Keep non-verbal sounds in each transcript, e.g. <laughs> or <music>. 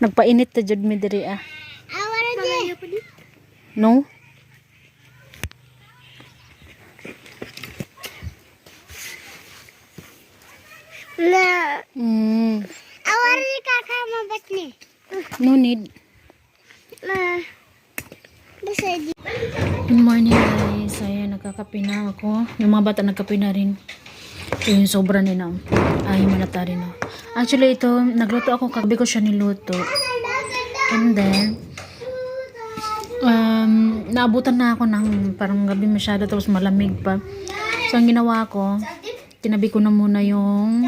Nagpainit ta jud mi diri ah. Awara di. No? Na. Mm, Awara di kakak mabat ni. no need. Na. Good morning guys. Ayan, nagkakape na ako. Yung mga bata nagkape na rin. Yung sobra nila. Ay, malata rin. Oh. Actually, ito, nagluto ako. Kagabi ko siya niluto. And then, um, naabutan na ako ng parang gabi masyado tapos malamig pa. So, ang ginawa ko, tinabi ko na muna yung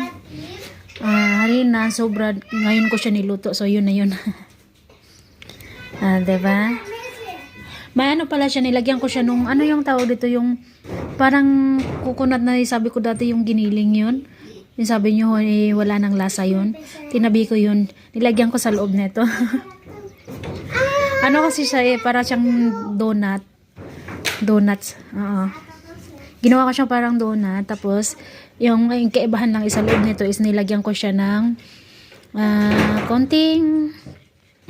ah, harina. Sobra, ngayon ko siya niluto. So, yun na yun. <laughs> ah, diba? May ano pala siya, nilagyan ko siya nung, ano yung tawag dito, yung parang coconut na sabi ko dati yung giniling yun. Yung sabi nyo, eh, wala nang lasa yun. Tinabi ko yun. Nilagyan ko sa loob nito. <laughs> ano kasi siya eh, para siyang donut. Donuts. Oo. Ginawa ko siya parang donut. Tapos, yung, yung kaibahan lang isa loob nito is nilagyan ko siya ng ah, konting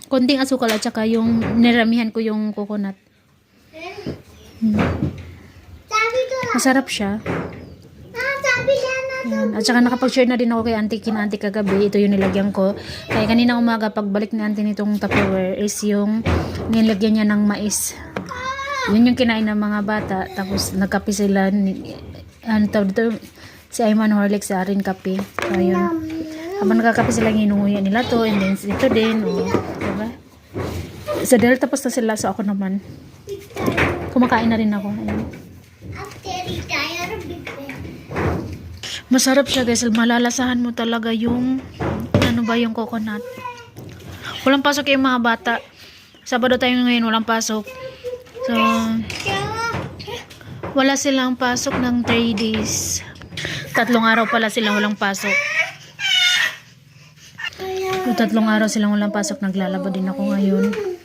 konting asukal at saka yung niramihan ko yung coconut. Ko. Masarap siya. Ah. Yan. At saka nakapag-share na din ako kay auntie kina auntie kagabi. Ito yung nilagyan ko. Kaya kanina umaga pagbalik ni auntie nitong Tupperware is yung nilagyan niya ng mais. Yun yung kinain ng mga bata. Tapos nagkape sila. Ni, ano tawag dito? Si Ayman Horlicks sa arin kape. So yun. Habang nagkakape sila, nginunguya nila to. And then ito din. O, diba? Sa dahil tapos na sila. So ako naman. Kumakain na rin ako. Ayan. Masarap siya guys. Malalasahan mo talaga yung ano ba yung coconut. Walang pasok yung mga bata. Sabado tayo ngayon, walang pasok. So, wala silang pasok ng 3 days. Tatlong araw pala silang walang pasok. Yung tatlong araw silang walang pasok, naglalaba din ako ngayon.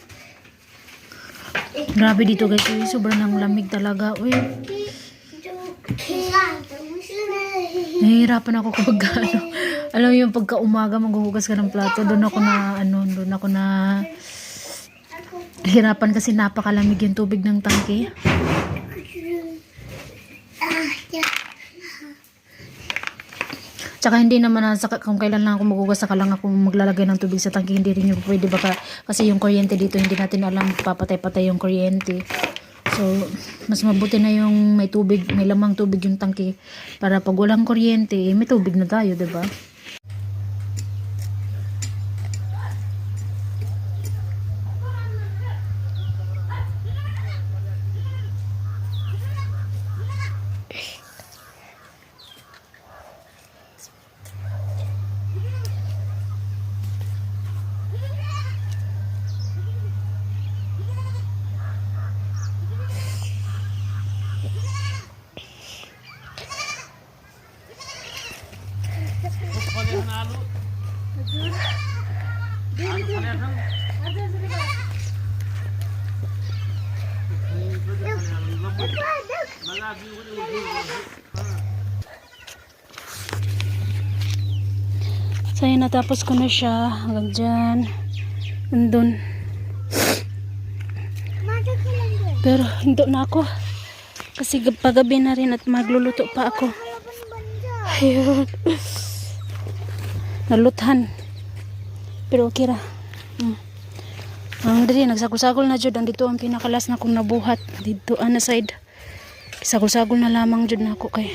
Grabe dito guys, uy, sobrang nang lamig talaga. Uy, Nahihirapan ako kapag ano, <laughs> alam yung pagka umaga maghuhugas ka ng plato, doon ako na ano, doon ako na hirapan kasi napakalamig yung tubig ng tangke. Tsaka hindi naman na, sa- kung kailan lang ako maghugas saka lang ako maglalagay ng tubig sa tangke, hindi rin yung pwede baka kasi yung kuryente dito hindi natin alam papatay-patay yung kuryente. So, mas mabuti na yung may tubig, may lamang tubig yung tangke para pag walang kuryente, eh, may tubig na tayo, 'di ba? So, yun, natapos ko na siya hanggang dyan. Nandun. Pero, hindi na ako. Kasi gab- pagabi na rin at magluluto pa ako. Ayun. Naluthan. Pero okay ra. Mm. Ang dali, nagsagol-sagol na jud. Andito ang pinakalas na kong nabuhat. Dito, ana side. Sagol-sagol na lamang jud na ako kay.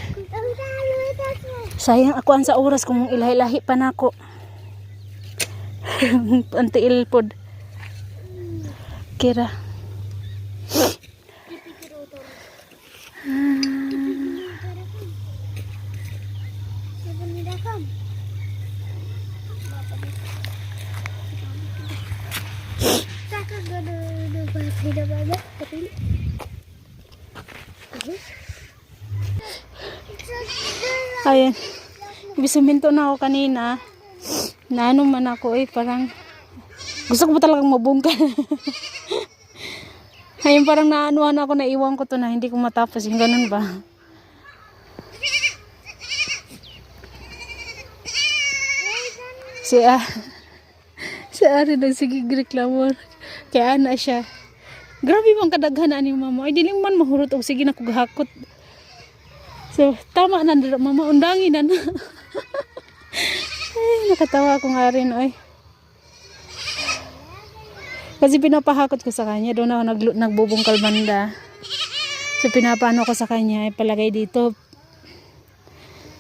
Sayang ako ang sa oras kung ilahi-lahi pa na ako. <laughs> Antiil pod. Kira. Ayan. Ibisuminto na ako kanina. Na ano man ako eh, parang gusto ko talagang mabungkal. <laughs> Ayun, parang naanuhan ako, naiwan ko to na hindi ko matapos. Yung ganun ba? Si, ah, <laughs> si Ari na sige reklamo. Kaya ana siya. Grabe bang kadaghan ani mama. Ay dili man mahurot og sige na kog hakot. So tama na dira mama undangin na na. <laughs> Ay nakatawa ako nga rin oy. Kasi pinapahakot ko sa kanya, doon ako nag, nagbubungkal banda. So pinapano ko sa kanya, ipalagay dito.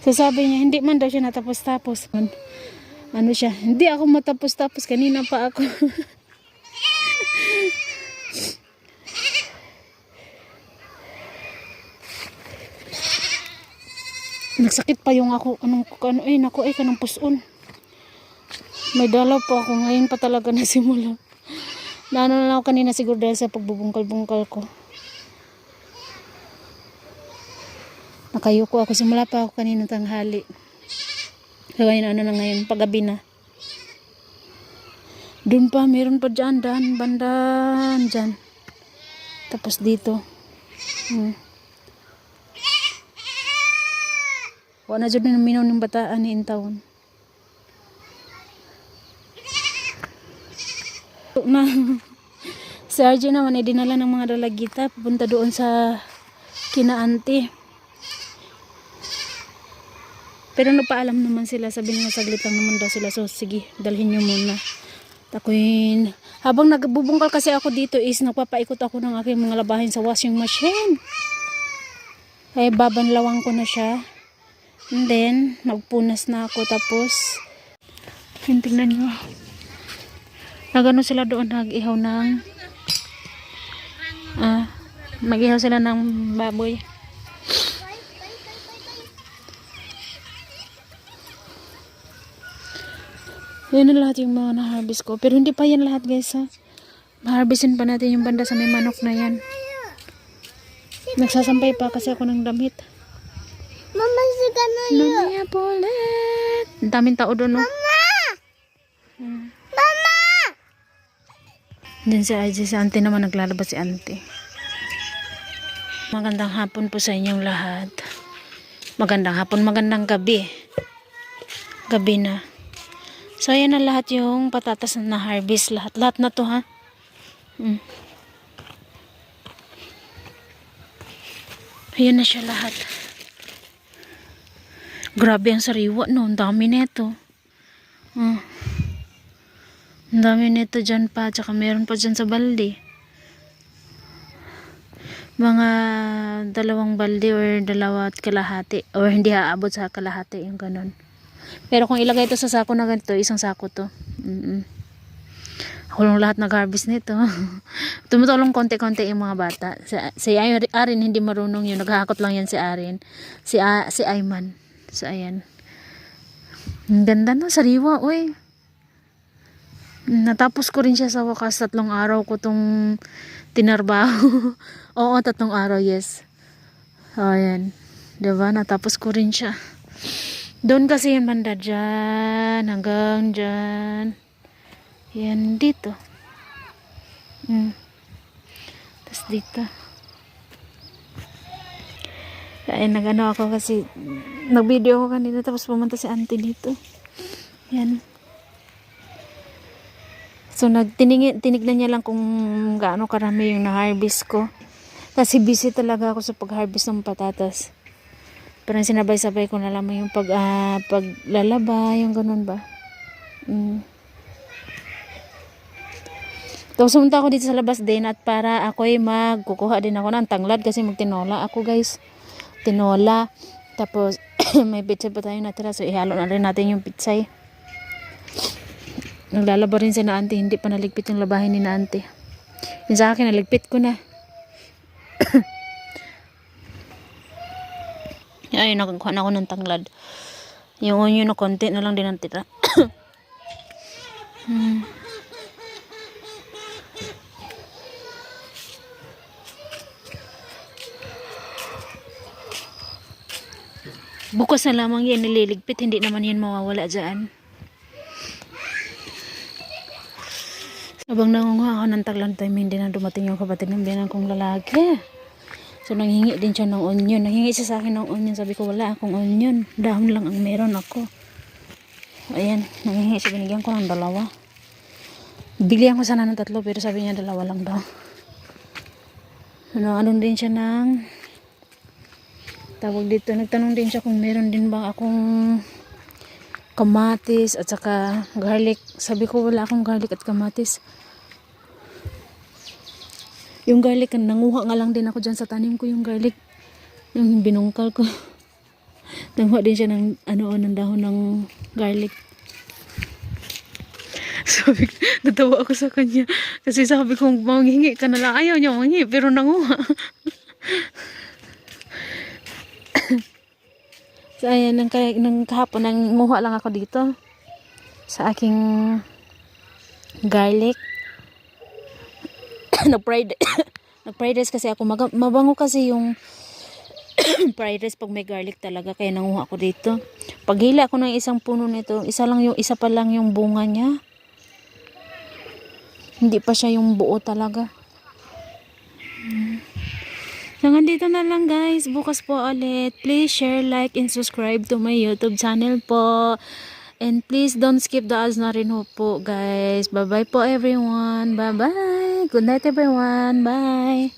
So sabi niya, hindi man daw siya natapos-tapos. Ano siya, hindi ako matapos-tapos, kanina pa ako. <laughs> Nagsakit pa yung ako, anong, ano, eh, naku, eh, kanang puson. May dalaw po ako, ngayon pa talaga <laughs> nasimula. Naano na ako kanina siguro dahil sa pagbubungkal-bungkal ko. Nakayuko ako, simula pa ako kanina tanghali. So, ngayon, ano na ngayon, paggabi na. Doon pa, meron pa dyan, dan, bandan, dyan. Tapos dito. Hmm. Wala dyan na minaw ng bataan ni Intawon. <laughs> na si RJ naman ay dinala ng mga dalagita pupunta doon sa kina auntie. Pero napaalam naman sila, sabi nila saglit lang naman daw sila. So sige, dalhin nyo muna. Takuin. Habang nagbubungkal kasi ako dito is nagpapaikot ako ng aking mga labahin sa washing machine. Kaya babanlawan ko na siya. And then, magpunas na ako tapos yun, tingnan nyo. Nagano sila doon nag-ihaw ng ah, mag-ihaw sila ng baboy. Yan na lahat yung mga na-harvest ko. Pero hindi pa yan lahat guys ha. Ma-harvestin pa natin yung banda sa may manok na yan. Nagsasampay pa kasi ako ng damit. Na yun. Mamaya po ulit. Ang daming tao doon no. Mama! Hmm. Mama! Diyan si Aji, si auntie naman naglalabas si auntie. Magandang hapon po sa inyong lahat. Magandang hapon, magandang gabi. Gabi na. So, ayan na lahat yung patatas na harvest. Lahat, lahat na to ha. Mm. Ayan na siya lahat. Grabe ang sariwa no. Ang dami nito. Mm. Ang dami nito dyan pa. Tsaka meron pa dyan sa balde. Mga dalawang balde or dalawa at kalahati. Or hindi aabot sa kalahati. Yung ganun. Pero kung ilagay ito sa sako na ganito, isang sako to. Mm Ako lang lahat nag-harvest nito. <laughs> Tumutulong konti-konti yung mga bata. Si, si Arin hindi marunong yun. Naghahakot lang yan si Arin. Si, A, si Ayman. So, ayan. Ang ganda no, sariwa, uy. Natapos ko rin siya sa wakas. Tatlong araw ko tong tinarbaho. <laughs> Oo, tatlong araw, yes. O, ayan. Diba? Natapos ko rin siya. Doon kasi yung banda dyan. Hanggang dyan. Yan, dito. Mm. Tapos dito. Ay, nagano ako kasi nag-video ako kanina tapos pumunta si auntie dito. Yan. So, nagtiningin, tinignan niya lang kung gaano karami yung na-harvest ko. Kasi busy talaga ako sa pag-harvest ng patatas. Parang sinabay-sabay ko na lamang yung pag, ah, paglalaba, yung ganun ba. Mm. Tapos sumunta ako dito sa labas din at para ako ay magkukuha din ako ng tanglad kasi magtinola ako guys. Tinola. Tapos <clears throat> may pizza pa tayo natira so ihalo na rin natin yung pizza Naglalaba rin si na hindi pa naligpit yung labahin ni na auntie. Sa akin, naligpit ko na. <coughs> Ayun, nakakuha na ako ng tanglad. Yung onion na konti na lang din ang tira. <coughs> hmm. Bukas na lamang yan nililigpit, hindi naman yan mawawala dyan. Habang nangunguha ako ng taglang time, hindi na dumating yung kapatid ng biyanan kong lalaki. So, nanghingi din siya ng onion. Nanghingi siya sa akin ng onion. Sabi ko, wala akong onion. Dahon lang ang meron ako. Ayan, nanghingi siya. Binigyan ko ng dalawa. Bilihan ko sana ng tatlo pero sabi niya dalawa lang daw. Ano, ano din siya ng tawag dito. Nagtanong din siya kung meron din bang akong kamatis at saka garlic. Sabi ko wala akong garlic at kamatis. Yung garlic, nanguha nga lang din ako dyan sa tanim ko yung garlic. Yung binungkal ko. <laughs> nanguha din siya ng, ano, ng dahon ng garlic. <laughs> Sabi, natawa ako sa kanya. Kasi sabi ko, manghingi ka na lang. Ayaw niya manghingi, pero nanguha. <laughs> so, ayan, nang, nang kahapon, nanguha lang ako dito. Sa aking garlic. <coughs> nag-fried <coughs> nag-fried rice kasi ako Maga- mabango kasi yung <coughs> fried rice pag may garlic talaga kaya nanguha ako dito paghila ako ng isang puno nito isa lang yung isa pa lang yung bunga niya hindi pa siya yung buo talaga. So, dito na lang guys. Bukas po ulit. Please share, like, and subscribe to my YouTube channel po. And please don't skip the ads na rin po guys. Bye-bye po everyone. Bye-bye. Good night everyone. Bye.